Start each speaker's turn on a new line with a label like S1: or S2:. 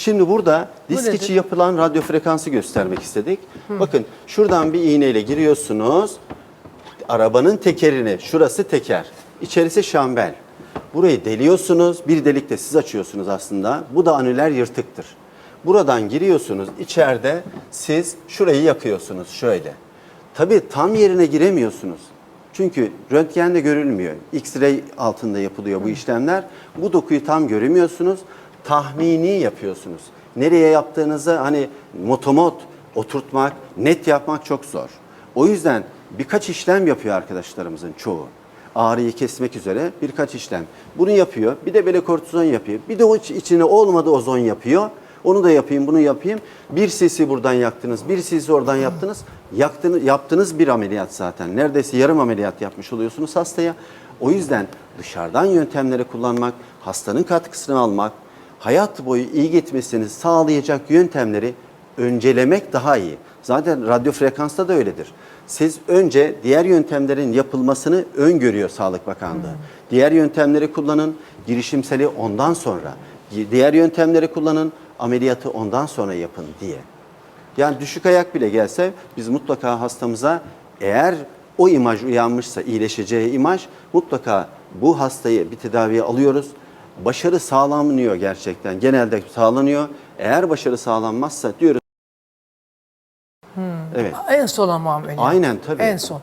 S1: Şimdi burada disk içi yapılan radyo frekansı göstermek istedik. Bakın şuradan bir iğneyle giriyorsunuz. Arabanın tekerini, şurası teker. İçerisi şambel. Burayı deliyorsunuz. Bir delik de siz açıyorsunuz aslında. Bu da anüler yırtıktır. Buradan giriyorsunuz. içeride siz şurayı yakıyorsunuz şöyle. Tabii tam yerine giremiyorsunuz. Çünkü röntgende görülmüyor. X-ray altında yapılıyor bu işlemler. Bu dokuyu tam göremiyorsunuz. Tahmini yapıyorsunuz. Nereye yaptığınızı hani motomot oturtmak, net yapmak çok zor. O yüzden birkaç işlem yapıyor arkadaşlarımızın çoğu. Ağrıyı kesmek üzere birkaç işlem. Bunu yapıyor. Bir de böyle kortizon yapıyor. Bir de o iç- içine olmadı ozon yapıyor. Onu da yapayım, bunu yapayım. Bir cc buradan yaktınız, bir cc oradan yaptınız. Yaktınız, yaptığınız bir ameliyat zaten. Neredeyse yarım ameliyat yapmış oluyorsunuz hastaya. O yüzden dışarıdan yöntemleri kullanmak, hastanın katkısını almak, hayat boyu iyi gitmesini sağlayacak yöntemleri öncelemek daha iyi. Zaten radyo frekansta da öyledir. Siz önce diğer yöntemlerin yapılmasını öngörüyor Sağlık Bakanlığı. Diğer yöntemleri kullanın, girişimseli ondan sonra. Diğer yöntemleri kullanın, ameliyatı ondan sonra yapın diye. Yani düşük ayak bile gelse biz mutlaka hastamıza eğer o imaj uyanmışsa iyileşeceği imaj mutlaka bu hastayı bir tedaviye alıyoruz. Başarı sağlanıyor gerçekten. Genelde sağlanıyor. Eğer başarı sağlanmazsa diyoruz. Evet.
S2: En son ama ameliyat.
S1: Aynen tabii.
S2: En son.